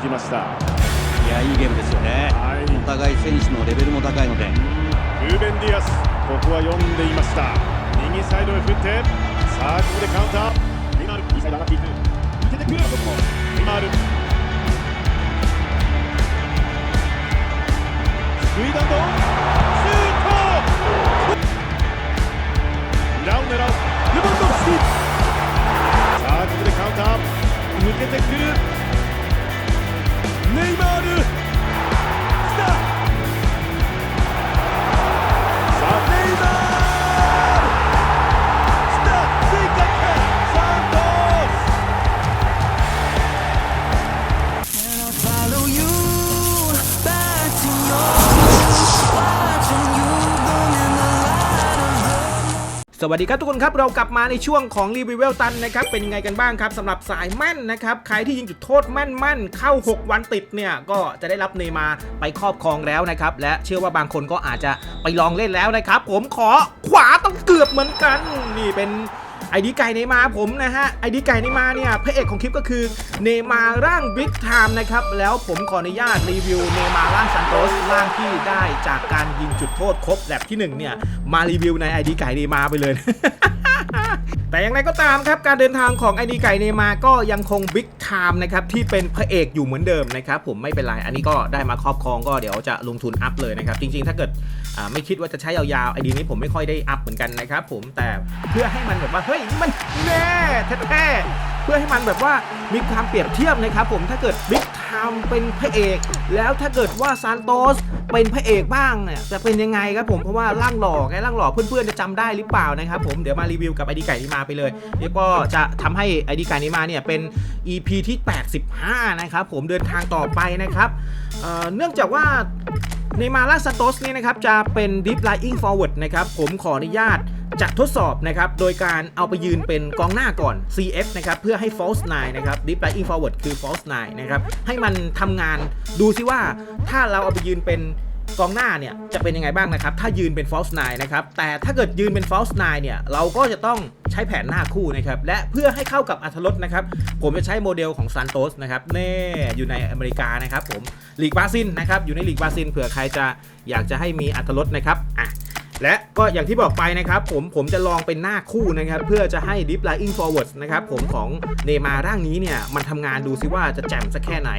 つきました。いやいいゲームですよね。はい。お互い選手のレベルも高いので。ルーベン・ディアスここは読んでいました。右サイドへ振ってさあここでカウンター。ネイマール右サイド上がっていく抜けてくるネイマール。スクイダンドシュート。裏を狙う。ルバンドフスキ。さあここでカウンター。抜けてくるネイマール来た。 สวัสดีครับทุกคนครับเรากลับมาในช่วงของรีวิวเวลตันนะครับเป็นยังไงกันบ้างครับสำหรับสายแม่นนะครับใครที่ยิงจุดโทษแม่นๆเข้า 6 วันติดเนี่ยก็จะได้รับเนมาไปครอบครองแล้วนะครับและเชื่อว่าบางคนก็อาจจะไปลองเล่นแล้วนะครับ ผมขอขวาต้องเกือบเหมือนกัน นี่เป็น ไอดีไก่เนมาผมนะฮะไอดีไก่เนมาเนี่ยพระเอกของคลิปก็คือเนมาร่างบิ๊กไทม์นะครับแล้วผมขออนุญาตรีวิวเนมาร่างซันโตสร่างที่ได้จากการยิงจุดโทษครบแลบที่หนึ่งเนี่ยมารีวิวในไอดีไก่เนมาไปเลย แต่อย่างไรก็ตามครับการเดินทางของไอดีไก่เนมาก็ยังคงบิ๊กไทม์นะครับที่เป็นพระเอกอยู่เหมือนเดิมนะครับผมไม่เป็นไรอันนี้ก็ได้มาครอบครองก็เดี๋ยวจะลงทุนอัพเลยนะครับจริงๆ ถ้าเกิดไม่คิดว่าจะใช้ยาวๆไอดีนี้ผมไม่ค่อยได้อัพเหมือนกันนะครับผมแต่เพื่อให้มันแบบว่าเฮ้ยนี่มันแน่แท้ๆเพื่อให้มันแบบว่ามีความเปรียบเทียบนะครับผมถ้าเกิดบิ๊กไทม์เป็นพระเอก แล้วถ้าเกิดว่าซานโตสเป็นพระเอกบ้างเนี่ยจะเป็นยังไงครับผมเพราะว่าร่างหล่อไงร่างหล่อเพื่อนๆจะจำได้หรือเปล่านะครับผมเดี๋ยวมารีวิวกับไอดีไก่นี้มาไปเลยเรียกว่าจะทำให้ไอดีไก่นี้มาเนี่ยเป็น EP ที่ 85 นะครับ ผมเดินทางต่อไปนะครับเเนื่องจากว่าในมาลาซาโตสนี่นะครับจะเป็น Deep Lying Forward นะครับ ผมขออนุญาตจะทดสอบนะครับ โดยการเอาไปยืนเป็นกองหน้าก่อน CF นะครับ เพื่อให้ False 9 นะครับ Deep Lying Forward คือ False 9 นะครับ ให้มันทำงานดูซิว่าถ้าเราเอาไปยืนเป็น กองหน้าเนี่ยจะเป็นยังไงบ้างนะครับ ถ้ายืนเป็น false 9นะครับ แต่ถ้าเกิดยืนเป็น false 9เนี่ย เราก็จะต้องใช้แผนหน้าคู่นะครับ และเพื่อให้เข้ากับอัธรสนะครับ ผมจะใช้โมเดลของซันโตสนะครับเน่อยู่ในอเมริกานะครับผมลีกบราซิลนะครับ อยู่ในลีกบราซิลเผื่อใครจะอยากจะให้มีอัธรสนะครับอะ และก็อย่างที่บอกไปนะครับผมผมจะลองเป็นหน้าคู่นะครับเพื่อจะให้ Deep Lying Forward นะครับผมของเนมาร่างนี้เนี่ยมันทำงานดูซิว่าจะแจ่มสักแค่ไหน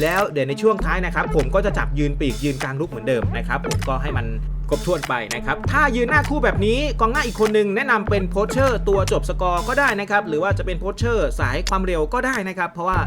แล้วเดี๋ยวในช่วงท้ายนะครับผมก็จะจับยืนปีกยืนกลางลุกเหมือนเดิมนะครับผมก็ให้มัน ครบถ้วนไปนะครับ ถ้ายืนหน้าคู่แบบนี้กองหน้าอีกคนหนึ่งแนะนำเป็นโพสเชอร์ตัวจบสกอร์ก็ได้นะครับ หรือว่าจะเป็นโพสเชอร์สายความเร็วก็ได้นะครับ เพราะว่า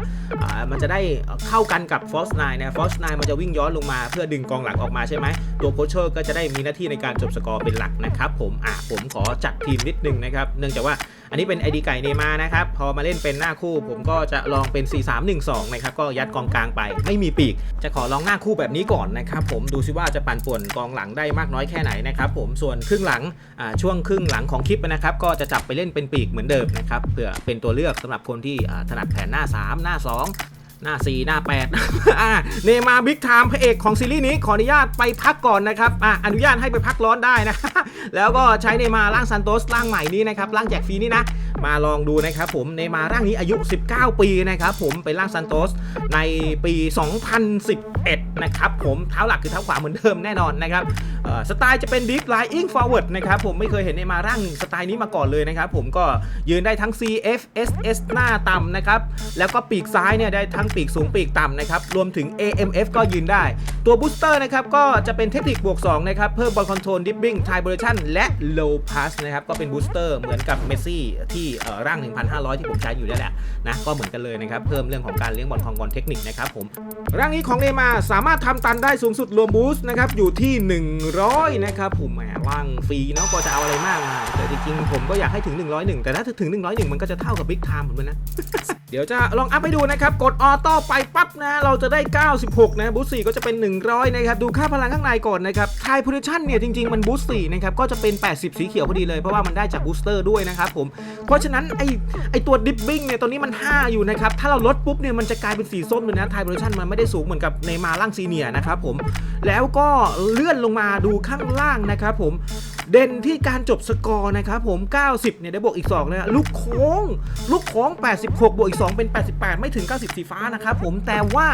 มันจะได้เข้ากันกับฟอสไนนะฟอสไนมันจะวิ่งย้อนลงมาเพื่อดึงกองหลังออกมาใช่ไหมตัวโพสเชอร์ก็จะได้มีหน้าที่ในการจบสกอร์เป็นหลักนะครับ ผมอะผมขอจัดทีมนิดนึงนะครับ เนื่องจากว่า อันนี้เป็นไอดีไก่เนมานะครับ พอมาเล่นเป็นหน้าคู่ ผมก็จะลองเป็น 4-3-1-2 นะครับ ก็ยัดกองกลางไปไม่มีปีก จะขอลองหน้าคู่แบบนี้ก่อนนะครับผมดูซิว่าจะปั่นป่วนกองหลังได้มากน้อยแค่ไหนนะครับผมส่วนครึ่งหลังช่วงครึ่งหลังของคลิปนะครับก็จะจับไปเล่นเป็นปีกเหมือนเดิมนะครับเผื่อเป็นตัวเลือกสำหรับคนที่ถนัดแผนหน้า 3 หน้า 2 หน้า 4 หน้า 8 อ่าเนมาบิ๊กไทม์พระเอกของซีรีส์นี้ขออนุญาตไปพักก่อนนะครับอ่าอนุญาตให้ไปพักร้อนได้นะ แล้วก็ใช้เนมาร่างซันโตสร่างใหม่นี้นะครับร่างแจกฟรีนี่นะ มาลองดูนะครับผมเนมาร่างนี้อายุ 19 ปีนะครับผมเป็นร่างซันโตสในปี 2011 นะครับผมเท้าหลักคือเท้าขวาเหมือนเดิมแน่นอนนะครับสไตล์จะเป็น Deep Lying Forward นะครับผมไม่เคยเห็นเนมาร่างสไตล์นี้มาก่อนเลยนะครับผมก็ยืนได้ทั้ง CF SS หน้าต่ำนะครับแล้วก็ปีกซ้ายเนี่ยได้ทั้งปีกสูงปีกต่ำนะครับรวมถึง AMF ก็ยืนได้ ตัวบูสเตอร์นะครับก็จะเป็นเทคนิคบวก2นะครับเพิ่มบอลคอนโทรลดิฟบิ้งไทเบอร์ชันและโลพาสนะครับก็เป็นบูสเตอร์เหมือนกับเมสซี่ที่เอ่ร่าง 1,500 ที่ผมใช้อยู่นี่แหละนะก็เหมือนกันเลยนะครับเพิ่มเรื่องของการเลี้ยงบอลคองบอลเทคนิคนะครับผมร่างนี้ของเนมาสามารถทำตันได้สูงสุดรวมบูสต์นะครับอยู่ที่ 100 นะครับผมแหมร่างฟรีเนาะก็จะเอาอะไรมากมาแต่จริงๆผมก็อยากให้ถึง 101 แต่ถ้าถึง 101 มันก็จะเท่ากับบิ๊กไทม์ผมเลยนะ เดี๋ยวจะลองอัพให้ดูนะครับกดออโต้ไปปั๊บนะเราจะได้ 96 นะบูสต์4ก็จะเป็น 100 นะครับดูค่าพลังข้างในก่อนนะครับไทโพซิชันเนี่ยจริงๆมันบูสต์4นะครับก็จะเป็น 80 สีเขียวพอดีเลยเพราะว่ามันได้จากบูสเตอร์ด้วยนะครับผมเพราะฉะนั้นไอไอตัวดิฟบิ้งเนี่ยตอนนี้มัน 5 อยู่นะครับ ถ้าเราลดปุ๊บเนี่ยมันจะกลายเป็นสีส้มเลยนะไทโพซิชันมันไม่ได้สูงเหมือนกับในมาล่างซีเนียนะครับผม แล้วก็เลื่อนลงมาดูข้างล่างนะครับผมเด่นที่การจบสกอร์นะครับผม 90 เนี่ยได้บวกอีก2นะลูกโค้ง ลูกโค้ง 86 บวกอีก 2 เป็น 88 ไม่ถึง 90 สีฟ้านะครับผม แต่ว่า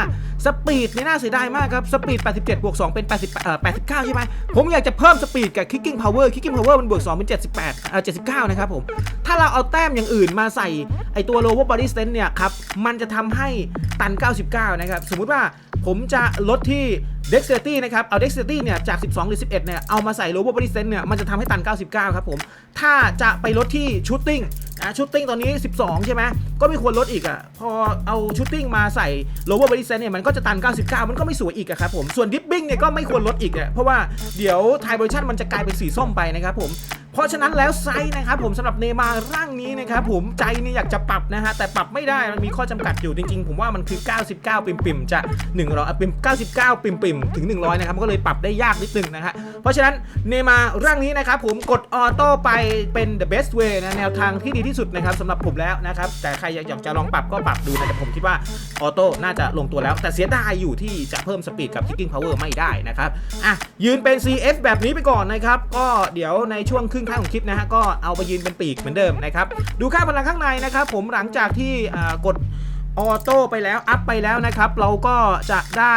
สปีดเนี่ยน่าเสียดายมากครับ สปีด 87 บวก 2 เป็น 80เอ่อ89 ใช่ไหม ผมอยากจะเพิ่มสปีดกับ kicking power kicking power มันบวก 2 เป็น 78เอ่อ79 นะครับผมถ้าเราเอาแต้มอย่างอื่นมาใส่ไอตัว lower body strength เนี่ยครับ มันจะทำให้ตัน 99 นะครับ สมมุติว่าผมจะลดที่ dexterity นะครับ เอา dexterity เนี่ยจาก 12 หรือ 11 เนี่ย เอามาใส่ lower body strength เนี่ย มันจะทำให้ตัน 99 ครับผม ถ้าจะไปลดที่ shooting นะ shooting ตอนนี้ 12 ใช่ไหม ก็ไม่ควรลดอีกอะ่ะ พอเอา shooting มาใส่ lower body strength เนี่ย มันก็จะตัน 99 มันก็ไม่สวยอีกอะครับผม ส่วน dipping เนี่ยก็ไม่ควรลดอีกอะเพราะว่าเดี๋ยว tie position มันจะกลายเป็นสีส้มไปนะครับผมเพราะฉะนั้นแล้วไซส์นะครับผมสำหรับเนมาร่างนี้นะครับผมใจนี่อยากจะปรับนะฮะแต่ปรับไม่ได้มันมีข้อจำกัดอยู่จริงๆ ผมว่ามันคือ 99 ปิ่มๆจะ100อะปิ่ม99 ปิ่มปิ่มๆถึง100นะครับมันก็เลยปรับได้ยากนิดนึงนะฮะเพราะฉะนั้นเนมาเร์ร่างนี้นะครับผมกดออโต้ไปเป็น the best way นะแนวทางที่ดีที่สุดนะครับสำหรับผมแล้วนะครับแต่ใครอยากจะลองปรับก็ปรับดูนะแต่ผมคิดว่าออโต้น่าจะลงตัวแล้ว แต่เสียดายอยู่ที่จะเพิ่มสปีดกับ kicking power ไม่ได้นะครับอะยืนเป็น CF แบบนี้ไปก่อนนะครับก็เดี๋ยวในช่วงครึ่งข้างของคลิปนะฮะก็เอาไปยืนเป็นปีกเหมือนเดิมนะครับดูค่าพลังข้างในนะครับผมหลังจากที่กดออโต้ไปแล้วอัพไปแล้วนะครับ เราก็จะได้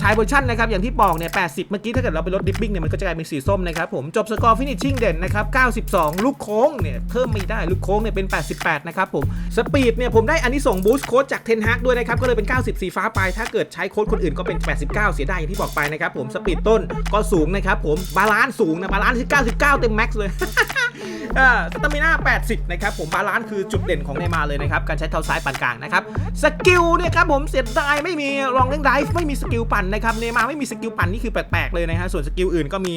ชายโพชั่นนะครับอย่างที่บอกเนี่ย 80 เมื่อกี้ถ้าเกิดเราไปลดดิปปิ้งเนี่ยมันก็จะกลายเป็นสีส้มนะครับผมจบสกอร์ฟินิชชิ่งเด่นนะครับ 92 ลูกโค้งเนี่ยเพิ่มไม่ได้ลูกโค้งเนี่ยเป็น 88 นะครับผมสปีดเนี่ยผมได้อันนี้ส่งบูสต์โค้ดจากเทนฮากด้วยนะครับก็เลยเป็น 90 สีฟ้าไป ถ้าเกิดใช้โค้ดคนอื่นก็เป็น 89 เสียดายอย่างที่บอกไปนะครับผมสปีดต้นก็สูงนะครับผมบาลานซ์สูงนะบาลานซ์ที่99 เต็มแม็กซ์เลยอ่าสตามิน่า80 นะครับผมบาลานซ์คือจุดเด่นของเนมาเลยนะครับการใช้เท้าซ้ายปานกลางนะครับสกิลเนี่ยครับผมเสียดายไม่มีลองเล่นไดฟ์ไม่มีสกิลปั่นนะครับเนย์มาไม่มีสกิลปั่นนี่คือแปลกๆเลยนะฮะส่วนสกิลอื่นก็มี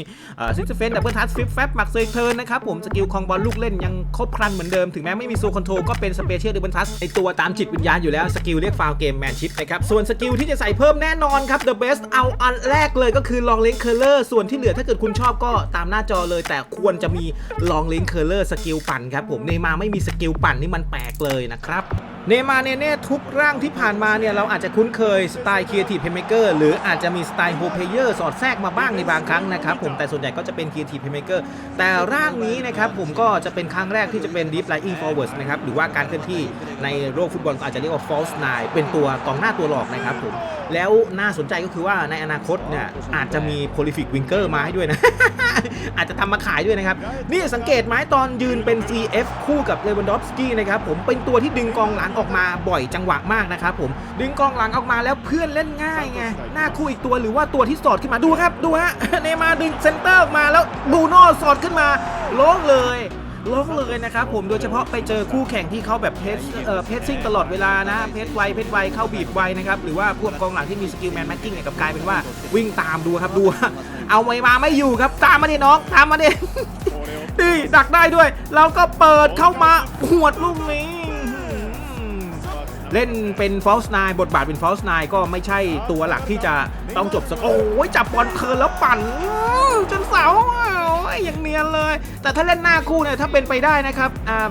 ซิสเฟนดับเบิลทัสฟิปแฟบมักเซยเทิร์นนะครับผมสกิลคองบอลลูกเล่นยังครบครันเหมือนเดิมถึงแม้ไม่มีโซคอนโทรก็เป็นสเปเชียลดับเบิลทัสในตัวตามจิตวิญญาณอยู่แล้วสกิลเรียกฟาวเกมแมนชิพนะครับส่วนสกิลที่จะใส่เพิ่มแน่นอนครับ The best เอาอันแรกเลยก็คือลองเลนเคอร์เลอร์ส่วนที่เหลือถ้าเกิดคุณชอบก็ตามหน้าจอเลย แต่ควรจะมีลองเลนเคอร์เลอร์สกิลปั่นครับผมเนย์มาไม่มีสกิลปั่นนี่มันแปลกเลยนะครับเนมาเนเน่ทุกร่างที่ผ่านมาเนี่ยเราอาจจะคุ้นเคยสไตล์ครีเอทีฟเพเมเกอร์หรืออาจจะมีสไตล์โฮเพเยอร์สอดแทรกมาบ้างในบางครั้งนะครับผมแต่ส่วนใหญ่ก็จะเป็นครีเอทีฟเพย์เมเกอร์แต่ร่างนี้นะครับผมก็จะเป็นครั้งแรกที่จะเป็น Deep Lying Forwards นะครับหรือว่าการเคลื่อนที่ในโลกฟุตบอลอาจจะเรียกว่า false nine เป็นตัวกองหน้าตัวหลอกนะครับผมแล้วน่าสนใจก็คือว่าในอนาคตเนี่ยอาจจะมี prolific winger มาให้ด้วยนะ อาจจะทำมาขายด้วยนะครับ นี่สังเกตไหมตอนยืนเป็น CF คู่กับเลวันดอฟสกี้นะครับผมเป็นตัวที่ดึงกองหลังออกมาบ่อยจังหวะมากนะครับผมดึงกองหลังออกมาแล้วเพื่อนเล่นง่ายไงหน้าคู่อีกตัวหรือว่าตัวที่สอดขึ้นมาดูครับดูฮะเนมาร์ดึงเซนเตอร์ออกมาแล้วบูโน่สอดขึ้นมาล้งเลยล้งเลยนะครับผมโดยเฉพาะไปเจอคู่แข่งที่เขาแบบเพสเอ่อเพสซิ่งตลอดเวลานะเพสไวเพสไวเข้าบีบไวนะครับหรือว่าพวกกองหลังที่มีสกิลแมนแม็กกิ้งเนี่ยกับกลายเป็นว่าวิ่งตามดูครับดู เอาไม่มาไม่อยู่ครับตามมาดิน้องตามมาดิดีดักได้ด้วยเราก็เปิดเข้ามาหวดลูกนี้ เล่นเป็นฟอลส์นายบทบาทเป็นฟอลส์นายก็ไม่ใช่ตัวหลักที่จะต้องจบสกโอ้ยจับบอลเทิร์นแล้วปั่นจนเสาโอ้ ยอย่างเนียนเลย แต่ถ้าเล่นหน้าคู่เนี่ยถ้าเป็นไปได้นะครับ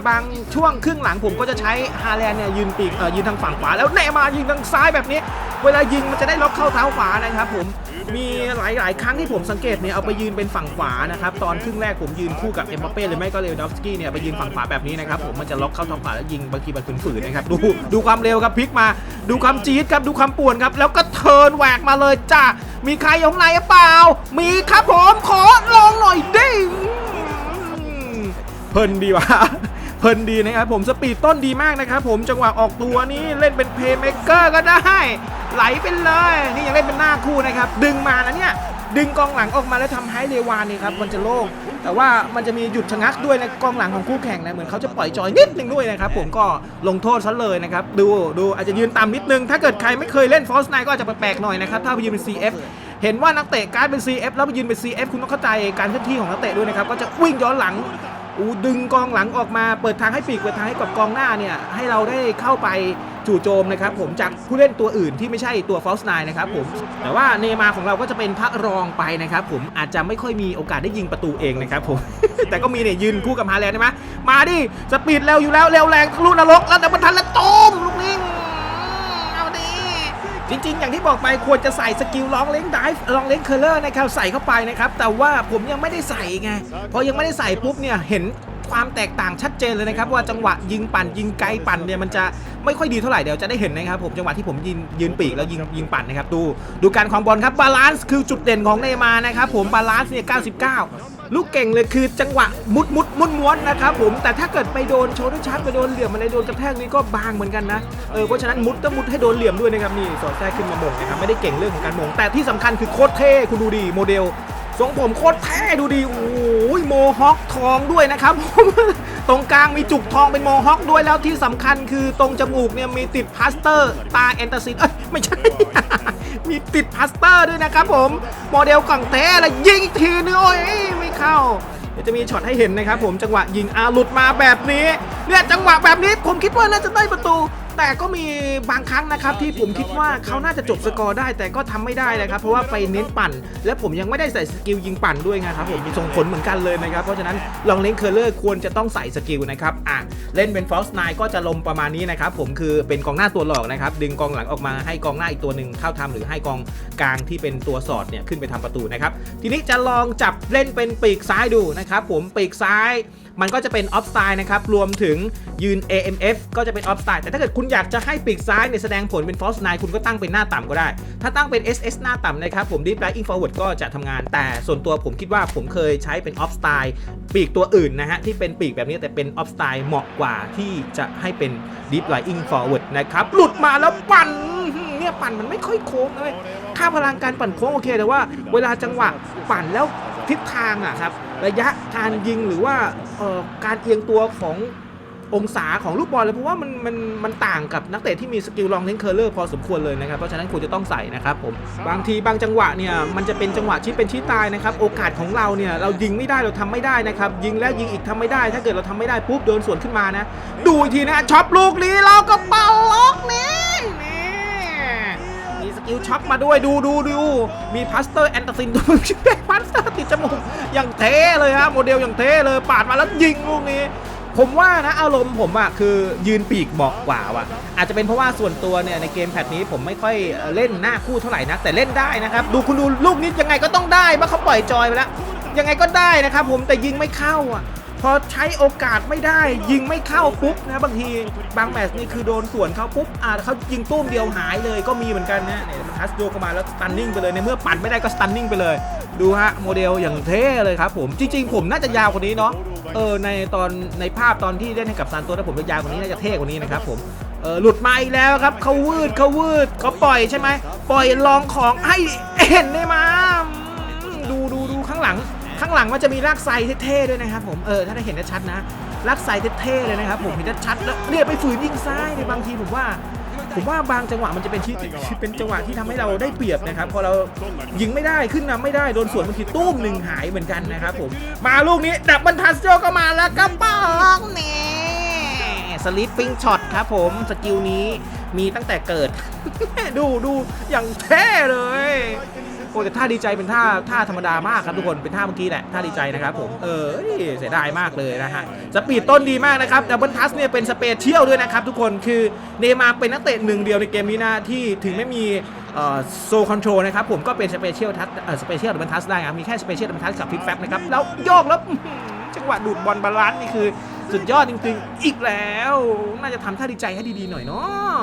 บางช่วงครึ่งหลังผมก็จะใช้ฮาแลนเนี่ยยืนปีกยืนทางฝั่งขวาแล้วแนมายิงทางซ้ายแบบนี้ เวลายิงมันจะได้ล็อกเข้าเท้าขวานะครับผมมีหลาย ๆ ครั้งที่ผมสังเกตเนี่ยเอาไปยืนเป็นฝั่งขวานะครับตอนครึ่งแรกผมยืนคู่กับเอ็มบัปเป้หรือไม่ก็เลวดอฟสกี้เนี่ยไปยืนฝั่งขวาแบบนี้นะครับผมมันจะล็อกเข้าทางขวาแล้วยิงบางทีมันฝืนๆนะครับดูดูความเร็วครับพลิกมา ดูความจี๊ดครับดูความป่วนครับ แล้วก็เทิร์นแหวกมาเลยจ้ามีใครอยู่ข้างในหรือเปล่า มีครับผมขอลองหน่อยดิเพลินดีวะเพลินดีนะครับผมสปีดต้นดีมากนะครับผมจังหวะออกตัวนี้เล่นเป็นเพย์เมกเกอร์ก็ได้ ไหลไปเลย นี่ยังเล่นเป็นหน้าคู่นะครับ ดึงมานะเนี่ย ดึงกองหลังออกมาแล้วทำให้เลวานนี่ครับมันจะโล่งแต่ว่ามันจะมีหยุดชะงักด้วยในกองหลังของคู่แข่งนะเหมือนเขาจะปล่อยจอยนิดนึงด้วยนะครับผมก็ลงโทษซะเลยนะครับดูดูอาจจะยืนต่ำนิดนึง ถ้าเกิดใครไม่เคยเล่นฟอสไนก็อาจจะแปลกๆหน่อยนะครับถ้าไปยืนเป็น CF เห็นว่านักเตะการดเป็น CF แล้วไปยืนเป็น CF คุณต้องเข้าใจการเคลื่อนที่ของนักเตะด้วยนะครับก็จะวิ่งย้อนหลัง อูดึงกองหลังออกมาเปิดทางให้ปีกเปิดทางให้กับกองหน้าเนี่ยให้เราได้เข้าไปจู่โจมนะครับผมจากผู้เล่นตัวอื่นที่ไม่ใช่ตัวฟอสไนนะครับผมแต่ว่าเนมาของเราก็จะเป็นพระรองไปนะครับผมอาจจะไม่ค่อยมีโอกาสได้ยิงประตูเองนะครับผม แต่ก็มีเนี่ยยืนคู่กับฮาแลนด์ใช่ไหมมาดิสปีดเร็วอยู่แล้วเร็วแรงทะลุนรกแล้วแต่บรรทันแล้วโจมลูกนี้ จริง ๆ อย่างที่บอกไปควรจะใส่สกิลลองเล้งดิฟลองเล้งเคอร์เลอร์นะครับใส่เข้าไปนะครับ แต่ว่าผมยังไม่ได้ใส่ไงพอยังไม่ได้ใส่ปุ๊บเนี่ยเห็นความแตกต่างชัดเจนเลยนะครับ ว่าจังหวะยิงปั่นยิงไกลปั่นเนี่ยมันจะไม่ค่อยดีเท่าไหร่เดี๋ยวจะได้เห็นนะครับผมจังหวะที่ผมยืนยืนปีกแล้วยิงยิงปั่นนะครับดูดูการของบอลครับบาลานซ์คือจุดเด่นของเนมานะครับผมบาลานซ์เนี่ย99 ลูกเก่งเลยคือจังหวะมุดมุดมุดม้วนนะครับผมแต่ถ้าเกิดไปโดนโชว์ด้วยชาร์จไปโดนเหลี่ยมอะไรโดนกระแทกนี่ก็บางเหมือนกันนะเออเพราะฉะนั้นมุดต้องมุดให้โดนเหลี่ยมด้วยนะครับนี่สอดแทรกขึ้นมามงนะครับไม่ได้เก่งเรื่องของการมง แต่ที่สำคัญคือโคตรเท่คุณดูดิโมเดลทรงผมโคตรเท่ดูดิโอ้ยโมฮอคทองด้วยนะครับ ตรงกลางมีจุกทองเป็นโมฮอคด้วยแล้วที่สำคัญคือตรงจมูกเนี่ยมีติดพลาสเตอร์ตาแอนตาซินเอ้ยไม่ใช่ มีติดพลาสเตอร์ด้วยนะครับผมโมเดลกล่องแท่แล้วยิงอีกทีนึงโอ้ยไม่เข้าเดี๋ยวจะมีช็อตให้เห็นนะครับผมจังหวะยิงอาหลุดมาแบบนี้เนี่ยจังหวะแบบนี้ผมคิดว่าน่าจะได้ประตู แต่ก็มีบางครั้งนะครับที่ผมคิดว่าเขาน่าจะจบสกอร์ได้ แต่ก็ทำไม่ได้นะครับ เพราะว่าไปเน้นปั่น และผมยังไม่ได้ใส่สกิลยิงปั่นด้วยไงครับผมมีส่งผลเหมือนกันเลยนะครับ เพราะฉะนั้นลองเล่นเคอร์เลอร์ควรจะต้องใส่สกิลนะครับอะเล่นเป็นฟอสไนก็จะลมประมาณนี้นะครับผมคือเป็นกองหน้าตัวหลอกนะครับดึงกองหลังออกมาให้กองหน้าอีกตัวหนึ่งเข้าทำหรือให้กองกลางที่เป็นตัวสอดเนี่ยขึ้นไปทำประตูนะครับทีนี้จะลองจับเล่นเป็นปีกซ้ายดูนะครับผมปีกซ้าย มันก็จะเป็นออฟสไตล์นะครับ รวมถึงยืน AMF ก็จะเป็นออฟสไตล์แต่ถ้าเกิดคุณอยากจะให้ปีกซ้ายเนี่ยแสดงผลเป็น false nine คุณก็ตั้งเป็นหน้าต่ำก็ได้ ถ้าตั้งเป็น SS หน้าต่ำนะครับ ผม deep lying forward ก็จะทำงาน แต่ส่วนตัวผมคิดว่าผมเคยใช้เป็นออฟสไตล์ปีกตัวอื่นนะฮะที่เป็นปีกแบบนี้แต่เป็นออฟสไตล์เหมาะกว่าที่จะให้เป็น deep lying forward นะครับหลุดมาแล้วปั่นเนี่ยปั่นมันไม่ค่อยโค้งเลยค่าพลังการปั่นโค้งโอเคแต่ว่า เวลาจังหวะปั่นแล้วทิศทางอะครับ ระยะการยิงหรือว่าการเอียงตัวขององศาของลูกบอลเลยเพราะว่ามันมันมันต่างกับนักเตะที่มีสกิลลองเลนเคอร์เลอร์พอสมควรเลยนะครับเพราะฉะนั้นควรจะต้องใส่นะครับผมบางทีบางจังหวะเนี่ยมันจะเป็นจังหวะที่เป็นชี้ตายนะครับโอกาสของเราเนี่ยเรายิงไม่ได้เราทำไม่ได้นะครับยิงแล้วยิงอีกทำไม่ได้ ถ้าเกิดเราทำไม่ได้ปุ๊บโดนสวนขึ้นมานะ ดูอีกทีนะช็อปลูกนี้เราก็เป่า กิลช็อปมาด้วยดูดูดูมีพลาสเตอร์แอนตาซินตัวมึงชื่อพลาสเตอร์ติดจมูกอย่างเท่เลยฮะโมเดลอย่างเท่เลยปาดมาแล้วยิงลูกนี้ ผมว่านะอารมณ์ผมอะคือยืนปีกเหมาะกว่าว่ะ อาจจะเป็นเพราะว่าส่วนตัวเนี่ยในเกมแพทนี้ผมไม่ค่อยเล่นหน้าคู่เท่าไหร่นักแต่เล่นได้นะครับ ดูคุณดูลูกนี้ยังไงก็ต้องได้เพราะเขาปล่อยจอยไปแล้วยังไงก็ได้นะครับผมแต่ยิงไม่เข้าอะ พอใช้โอกาสไม่ได้ ยิงไม่เข้าปุ๊บนะบางทีบางแมตช์นี่คือโดนสวนเขาปุ๊บอ่าเขายิงตุ้มเดียวหายเลยก็มีเหมือนกันนะเนี่ยมันทัสโยกเข้ามาแล้วสตันนิ่งไปเลยในเมื่อปั่นไม่ได้ก็สตันนิ่งไปเลย ดูฮะโมเดลอย่างเท่เลยครับผมจริง ๆ ผมน่าจะยาวกว่านี้เนาะเออในตอนในภาพตอนที่เล่นให้กับซานโตถ้ผมจะยาวกว่านี้น่าจะเท่กว่านี้นะครับผมเออหลุดมาอีกแล้วครับเขาวืดเขาวืดเขาปล่อยใช่ไหมปล่อยลองของให้เห็นได้มามดูดูดูข้างหลัง ข้างหลังมันจะมีลากไซเท่ๆด้วยนะครับผมเออถ้าได้เห็นชัดๆนะลากไซเท่ๆเลยนะครับผมเห็นชัดๆแล้วเนี่ยไปฝืนยิงซ้ายในยบางทีผมว่าผมว่าบางจังหวะมันจะเป็นที่เป็นจังหวะที่ทำให้เราได้เปรียบนะครับพอเรายิงไม่ได้ขึ้นนำไม่ได้โดนสวนบางทีตุ้มหนึ่งหายเหมือนกันนะครับผมมาลูกนี้ดับบรรทัสโจก็มาแล้วก็ป้องนี่สลิปปิ้งช็อตครับผมสกิลนี้มีตั้งแต่เกิด ดูดูอย่างเท่เลย โอ้แต่ท่าดีใจเป็นท่าท่าธรรมดามากครับทุกคนเป็นท่าเมื่อกี้แหละท่าดีใจนะครับผมเออเสียดายมากเลยนะฮะสปีดต้นดีมากนะครับดับเบิลทัสเนี่ยเป็นสเปเชียลด้วยนะครับทุกคนคือเนมาเป็นนักเตะหนึ่งเดียวในเกมนี้นะที่ถึงไม่มีโซคอนโทรลนะครับผมก็เป็นสเปเชียลทัสสเปเชียลดับเบิลทัสได้ครับมีแค่สเปเชียลดับเบิลทัสกับฟิกแฟบนะครับแล้วโยกแล้วจังหวะดูดบอลบาลานซ์นี่คือ สุดยอดจริงๆ อีกแล้ว น่าจะทำท่าดีใจให้ดีๆหน่อยเนาะ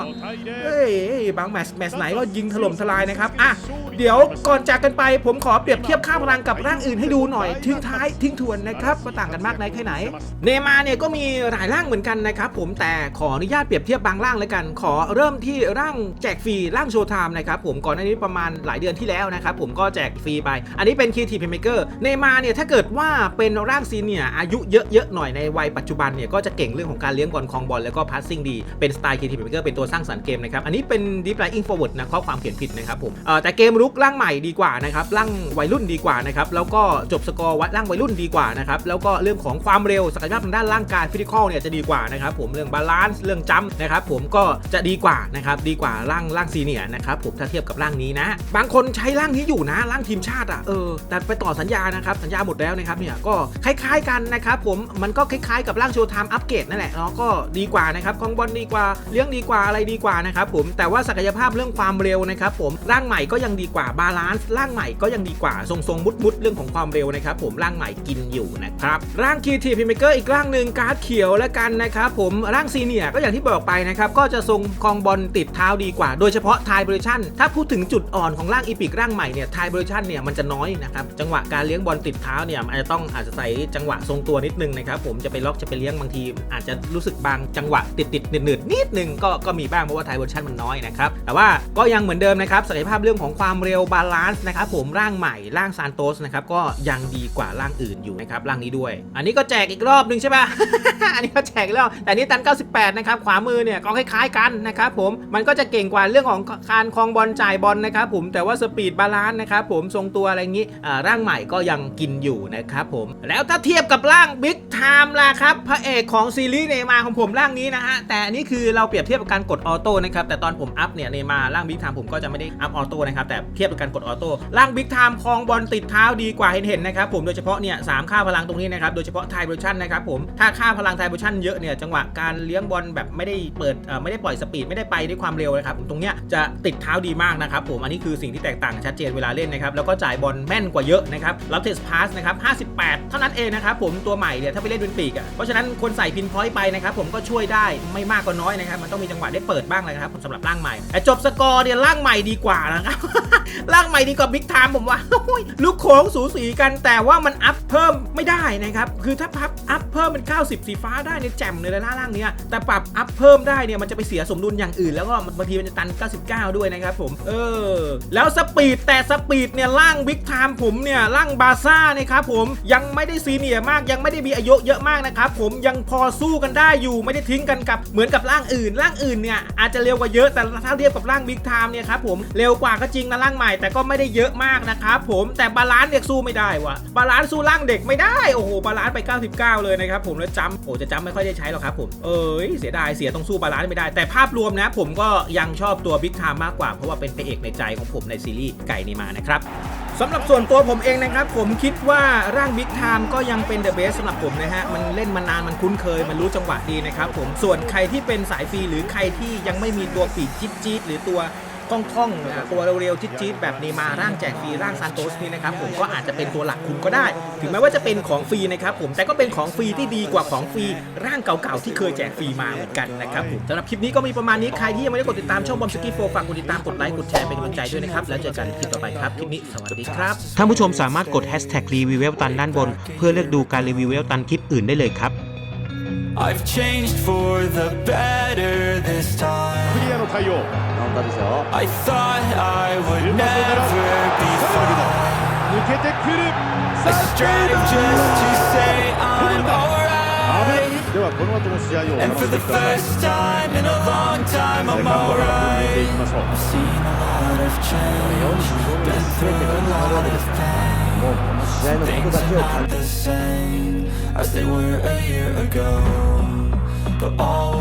เฮ้ยบางแมตช์แมตช์ไหนก็ยิงถล่มทลายนะครับ อะ เดี๋ยวก่อนจากกันไปผมขอเปรียบเทียบค่าพลังกับร่างอื่นให้ดูหน่อย ทิ้งท้ายทิ้งทวนนะครับว่าต่างกันมากน้อยแค่ไหน เนย์มาร์เนี่ยก็มีหลายร่างเหมือนกันนะครับผมแต่ขออนุญาตเปรียบเทียบบางร่างแล้วกัน ขอเริ่มที่ร่างแจกฟรีร่างโชว์ไทม์นะครับผมก่อนหน้านี้ประมาณหลายเดือนที่แล้วนะครับผมก็แจกฟรีไป อันนี้เป็นคีทีเพเมเกอร์เนย์มาร์เนี่ยถ้าเกิดว่าเป็นร่างซีเนียร์อายุเยอะๆหน่อยในวัยปัจจุจุบันเนี่ยก็จะเก่งเรื่องของการเลี้ยงบอลคองบอลแล้วก็พาสซิ่งดีเป็นสไตล์คีทีเพเมเกอร์เป็นตัวสร้างสรรค์เกมนะครับอันนี้เป็น Deep Lying Forward นะข้อความเขียนผิดนะครับผมแต่เกมรุกร่างใหม่ดีกว่านะครับร่างวัยรุ่นดีกว่านะครับแล้วก็จบสกอร์วัดร่างวัยรุ่นดีกว่านะครับแล้วก็เรื่องของความเร็วศักยภาพทางด้านร่างกายฟิสิกอลเนี่ยจะดีกว่านะครับผมเรื่องบาลานซ์เรื่องจัมป์นะครับผมก็จะดีกว่านะครับดีกว่าร่างร่างซีเนียนะครับผมถ้าเทียบกับร่างนี้นะ บางคนใช้ร่างนี้อยู่นะร่างทีมชาติอะเออแต่ไปต่อสัญญานะครับสัญญาหมดแล้วนะครับเนี่ยก็คล้ายๆกันนะครับผมมันก็คล้ายๆกับร่างร่างโชว์ไทม์อัปเกรดนั่นแหละเนาะก็ดีกว่านะครับคองบอลดีกว่าเลี้ยงดีกว่าอะไรดีกว่านะครับผมแต่ว่าศักยภาพเรื่องความเร็วนะครับผมร่างใหม่ก็ยังดีกว่าบาลานซ์ร่างใหม่ก็ยังดีกว่าทรงทรงมุดมุดเรื่องของความเร็วนะครับผมร่างใหม่กินอยู่นะครับร่างคีทีพิมเกอร์อีกร่างหนึ่งการ์ดเขียวแล้วกันนะครับผมร่างซีเนียก็อย่างที่บอกไปนะครับก็จะทรงคองบอลติดเท้าดีกว่า โดยเฉพาะไทบร์ชันถ้าพูดถึงจุดอ่อนของร่างอีพิกร่างใหม่เนี่ยไทบร์ชันเนี่ยมันจะน้อยนะครับจังหวะการเลี้ยงบอลติดเท้าเนี่ยอาจจะต้องอาจจะใส่จังหวะทรงตัวนิดนึงนะครับผมจะไปล็อกจะไปเลี้ยงบางที อาจจะรู้สึกบางจังหวะติดติดหนืดหนืดๆนิดนึงก็ก็มีบ้างเพราะว่าไทยเบอร์ชันมันน้อยนะครับแต่ว่าก็ยังเหมือนเดิมนะครับศักยภาพเรื่องของความเร็วบาลานซ์นะครับผมร่างใหม่ร่างซานโตสนะครับก็ยังดีกว่าร่างอื่นอยู่นะครับร่างนี้ด้วย อันนี้ก็แจกอีกรอบหนึงใช่ปะอันนี้ก็แจกแล้วแต่อันนี้ตัน 98 นะครับขวามือเนี่ยก็คล้ายๆกันนะครับผมมันก็จะเก่งกว่าเรื่องของการคลองบอลจ่ายบอลนะครับผมแต่ว่าสปีดบาลานซ์นะครับผมทรงตัวอะไรอย่างนี้อ่าร่างใหม่ก็ยังกินอยู่นะครับผมแล้วถ้าเทียบกับร่างบิ๊กไทม์ล่ะครับพระเอกของซีรีส์เนมาของผมร่างนี้นะฮะแต่อันนี้คือเราเปรียบเทียบกับการกดออโต้นะครับแต่ตอนผมอัพเนี่ยเนมาร่างบิ๊กไทม์ผมก็จะไม่ได้อัพออโต้นะครับแต่เทียบกับการกดออโต้ร่างบิ๊กไทม์คลองบอลติดเท้าดีกว่าเห็นๆนะครับผมโดยเฉพาะเนี่ยสามค่าพลังตรงนี้นะครับโดยเฉพาะไทเบอร์ชันนะครับผมถ้าค่าพลังไทเบอร์ชันเยอะเนี่ยจังหวะการเลี้ยงบอลแบบไม่ได้เปิดไม่ได้ปล่อยสปีดไม่ได้ไปด้วยความเร็วนะครับตรงเนี้ยจะติดเท้าดีมากนะครับผมอันนี้คือสิ่งที่แตกต่างชัดเจนเวลาเล่นนะครับแล้วก็จ่ายบอลแม่นกว่าเยอะนะครับรับเทสพาสนะครับ58 เท่านั้นเองนะครับผมตัวใหม่เนี่ยถ้าไปเล่นเป็นปีกอะเพราะฉะนั้นคนใส่พินพอยต์ไปนะครับผมก็ช่วยได้ไม่มากก็น้อยนะครับมันต้องมีจังหวะได้เปิดบ้างเลยครับสำหรับร่างใหม่แต่จบสกอร์เนี่ยร่างใหม่ดีกว่านะครับร่างใหม่ดีกว่าบิ๊กไทม์ผมว่าลูกโค้งสูสีกันแต่ว่ามันอัพเพิ่มไม่ได้นะครับคือถ้าพับอัพเพิ่มเป็น 90 สีฟ้าได้เนี่ยแจ่มเลยนะร่างเนี้ยแต่ปรับอัพเพิ่มได้เนี่ยมันจะไปเสียสมดุลอย่างอื่น แล้วก็บางทีมันจะตัน 99 ด้วยนะครับผม เออ แล้วสปีดแต่สปีดเนี่ยร่างบิ๊กไทม์ผมเนี่ยร่างบาซ่าเนี่ยครับผมยังไม่ได้ซีเนียร์มากยังไม่ได้มีอายุเยอะมากนะครับผมมยังพอสู้กันได้อยู่ไม่ได้ทิ้งกันกับเหมือนกับร่างอื่นร่างอื่นเนี่ยอาจจะเร็วกว่าเยอะแต่ถ้าเทียบกับร่างบิ๊กไทม์เนี่ยครับผมเร็วกว่าก็จริงนะร่างใหม่แต่ก็ไม่ได้เยอะมากนะครับผมแต่บาลานซ์เนี่ยสู้ไม่ได้ว่ะบาลานซ์สู้ร่างเด็กไม่ได้โอ้โหบาลานซ์ไป 99 เลยนะครับผมแล้วจำโอ้จะจำไม่ค่อยได้ใช้หรอกครับผมเอ้ยเสียดายเสียต้องสู้บาลานซ์ไม่ได้ แต่ภาพรวมนะผมก็ยังชอบตัวบิ๊กไทม์มากกว่าเพราะว่าเป็นพระเอกในใจของผมในซีรีส์ไก่นีมานะครับสำหรับส่วนตัวผมเองนะครับ ผมคิดว่าร่างบิ๊กไทม์ก็ยังเป็นเดอะเบสสำหรับผมนะฮะ มันเล่นมานานมันคุ้นเคย มันรู้จังหวะดีนะครับผมส่วนใครที่เป็นสายฟรีหรือใครที่ยังไม่มีตัวปีกจิ๊ดจี๊ดหรือตัว คล่องๆอะตัวเร็วๆจิ๊ดๆแบบเนมาร่างแจกฟรีร่างซานโตสนี่นะครับผมก็อาจจะเป็นตัวหลักคุณก็ได้ ถึงแม้ว่าจะเป็นของฟรีนะครับผมแต่ก็เป็นของฟรีที่ดีกว่าของฟรีร่างเก่าๆที่เคยแจกฟรีมาเหมือนกันนะครับผมสำหรับคลิปนี้ก็มีประมาณนี้ใครที่ยังไม่ได้กดติดตามช่องบอมสกี้โฟฝากกดติดตามกดไลค์กดแชร์เป็นกำลังใจด้วยนะครับแล้วเจอกันคลิปต่อไปครับคลิปนี้สวัสดีครับท่านผู้ชมสามารถกด hashtag รีวิวเวลตันด้านบน เพื่อเลือกดูการรีวิวเวลตันคลิปอื่นได้เลยครับ I've changed for the better this time. リアの対応本当ですよ I thought I would never be 抜 fine. けてくる I strive just to say I'm 危 alright. ないではこの後の試合をお And 楽 for しみ the ください first time in a long time, セ I'm カンドハーフに入れてい alright. きましょう I've seen a lot of change, been through a lot of pain. もうこの試合のこと Things だけ are を考 not the same as they were a year ago. But all